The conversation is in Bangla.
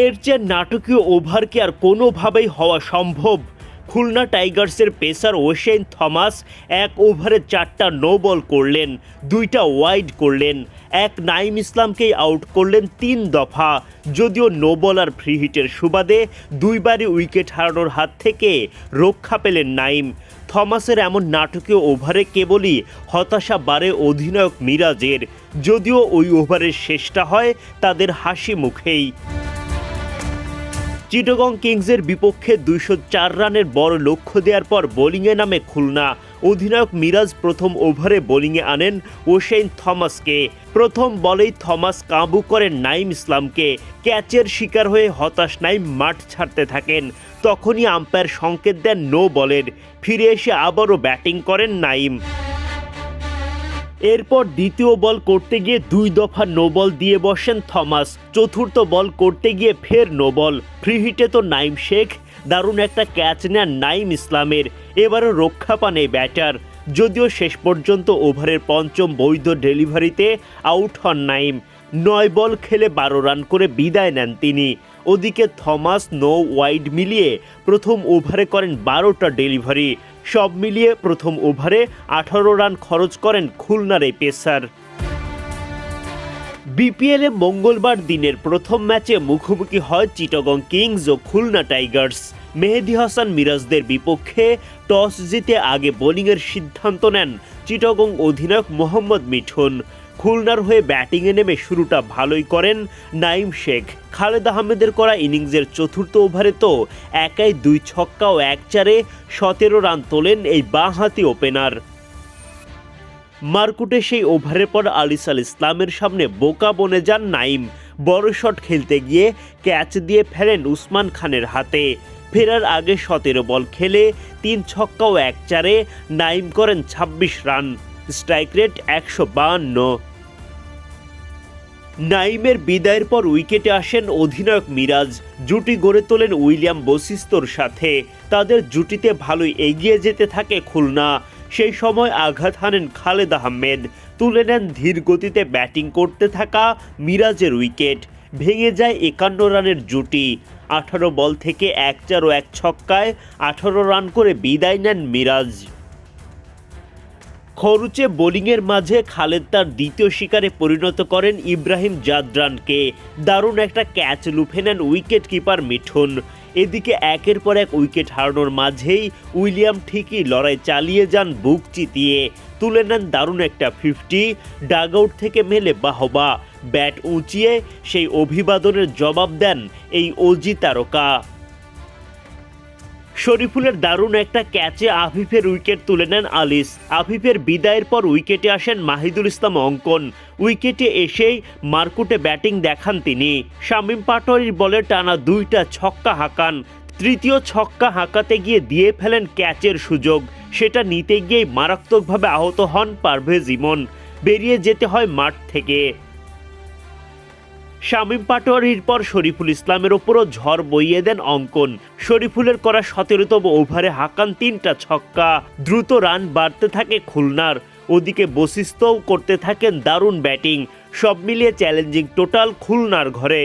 এর চেয়ে নাটকীয় ওভার কি আর কোনোভাবেই হওয়া সম্ভব। খুলনা টাইগার্সের পেসার ওশেন থমাস এক ওভারে চারটা নো বল করলেন, দুইটা ওয়াইড করলেন। এক নাইম ইসলামকেই আউট করলেন তিন দফা। যদিও নো বল আর ফ্রি হিটের সুবাদে দুইবারই উইকেট হারানোর হাত থেকে রক্ষা পেলেন নাইম থমাসের এমন নাটকীয় ওভারে কেবলই হতাশা বাড়ে অধিনায়ক মিরাজের। যদিও ওই ওভারের শেষটা হয় তাদের হাসি মুখেই। চিটগং কিংসের বিপক্ষে দুইশো চার রানের বড় লক্ষ্য দেওয়ার পর বোলিংয়ে নামে খুলনা। অধিনায়ক মিরাজ প্রথম ওভারে বোলিংয়ে আনেন ওশেইন থমাসকে। প্রথম বলেই থমাস কাবু করেন নাইম ইসলামকে। ক্যাচের শিকার হয়ে হতাশ নাইম মাঠ ছাড়তে থাকেন। তখনই আম্পায়ার সংকেত দেন নো বলের। ফিরে এসে আবারও ব্যাটিং করেন নাইম। এরপর দ্বিতীয় বল করতে গিয়ে দুই দফা নো বল দিয়ে বসেন থমাস। চতুর্থ বল করতে গিয়ে ফের নো বল। ফ্রি হিটে তো নাইম শেখ। দারুণ একটা ক্যাচ নেন নাইম ইসলামের। এবারও রক্ষা পান এই ব্যাটার। যদিও শেষ পর্যন্ত ওভারের পঞ্চম বৈধ ডেলিভারিতে আউট হন নাইম। নয় বল খেলে বারো রান করে বিদায় নেন তিনি। ওদিকে থমাস নো ওয়াইড মিলিয়ে প্রথম ওভারে করেন বারোটা ডেলিভারি। সব মিলিয়ে প্রথম ওভারে আঠারো রান খরচ করেন খুলনার এই পেসার। বিপিএলে মঙ্গলবার দিনের প্রথম ম্যাচে মুখোমুখি হয় চিটগং কিংস ও খুলনা টাইগার্স। মেহেদি হাসান মিরাজদের বিপক্ষে টস জিতে আগে বোলিংয়ের সিদ্ধান্ত নেন চিটগং অধিনায়ক মোহাম্মদ মিঠুন। খুলনার হয়ে ব্যাটিংয়ে নেমে শুরুটা ভালোই করেন নাইম শেখ। খালেদ আহমেদের করা ইনিংসের চতুর্থ ওভারে তো একাই দুই ছক্কা ও এক চারে সতেরো রান তোলেন এই বাঁহাতি ওপেনার। মারকুটে সেই ওভারের পর আলিসাল ইসলামের সামনে বোকা বনে যান নাইম। বড় শট খেলতে গিয়ে ক্যাচ দিয়ে ফেলেন উসমান খানের হাতে। ফেরার আগে সতেরো বল খেলে তিন ছক্কা ও এক চারে নাইম করেন ২৬ রান। স্ট্রাইক রেট একশো বাহান্ন। নাইমের বিদায়ের পর উইকেটে আসেন অধিনায়ক মিরাজ। জুটি গড়ে তোলেন উইলিয়াম বসিস্তর সাথে। তাদের জুটিতে ভালোই এগিয়ে যেতে থাকে খুলনা। সেই সময় আঘাত হানেন খালেদ আহমেদ। তুলে নেন ধীর গতিতে ব্যাটিং করতে থাকা মিরাজের উইকেট। ভেঙে যায় একান্ন রানের জুটি। আঠারো বল থেকে এক চার ও এক ছক্কায় আঠারো রান করে বিদায় নেন মিরাজ। খরুচে বোলিংয়ের মাঝে খালেদ তার দ্বিতীয় শিকারে পরিণত করেন ইব্রাহিম জাদরানকে। দারুণ একটা ক্যাচ লুফে নেন উইকেট কিপার মিঠুন। এদিকে একের পর এক উইকেট হারানোর মাঝেই উইলিয়াম ঠিকই লড়াই চালিয়ে যান বুক চিতিয়ে। তুলে নেন দারুণ একটা ফিফটি, ডাগআউট থেকে মেলে বাহবা। ব্যাট উঁচিয়ে সেই অভিবাদনের জবাব দেন এই অজি তারকা। শরীফুলের দারুণ একটা ক্যাচে আফিফের উইকেট তুলে নেন আলিস। আফিফের বিদায়ের পর উইকেটে আসেন মাহিদুল ইসলাম অঙ্কন। উইকেটে এসেই মার্কুটে ব্যাটিং দেখান তিনি। শামীম পাটোয়ারির বলে টানা দুইটা ছক্কা হাঁকান। তৃতীয় ছক্কা হাঁকাতে গিয়ে দিয়ে ফেলেন ক্যাচের সুযোগ। সেটা নিতে গিয়েই মারাত্মকভাবে আহত হন পারভেজ ইমন। বেরিয়ে যেতে হয় মাঠ থেকে। শামীম পাটোয়ারির পর শরীফুল ইসলামের ওপরও ঝড় বইয়ে দেন অঙ্কন। শরীফুলের করা সতেরোতম ওভারে হাকান তিনটা ছক্কা। দ্রুত রান বাড়তে থাকে খুলনার। ওদিকে বশিস্তও করতে থাকেন দারুণ ব্যাটিং। সব মিলিয়ে চ্যালেঞ্জিং টোটাল খুলনার ঘরে।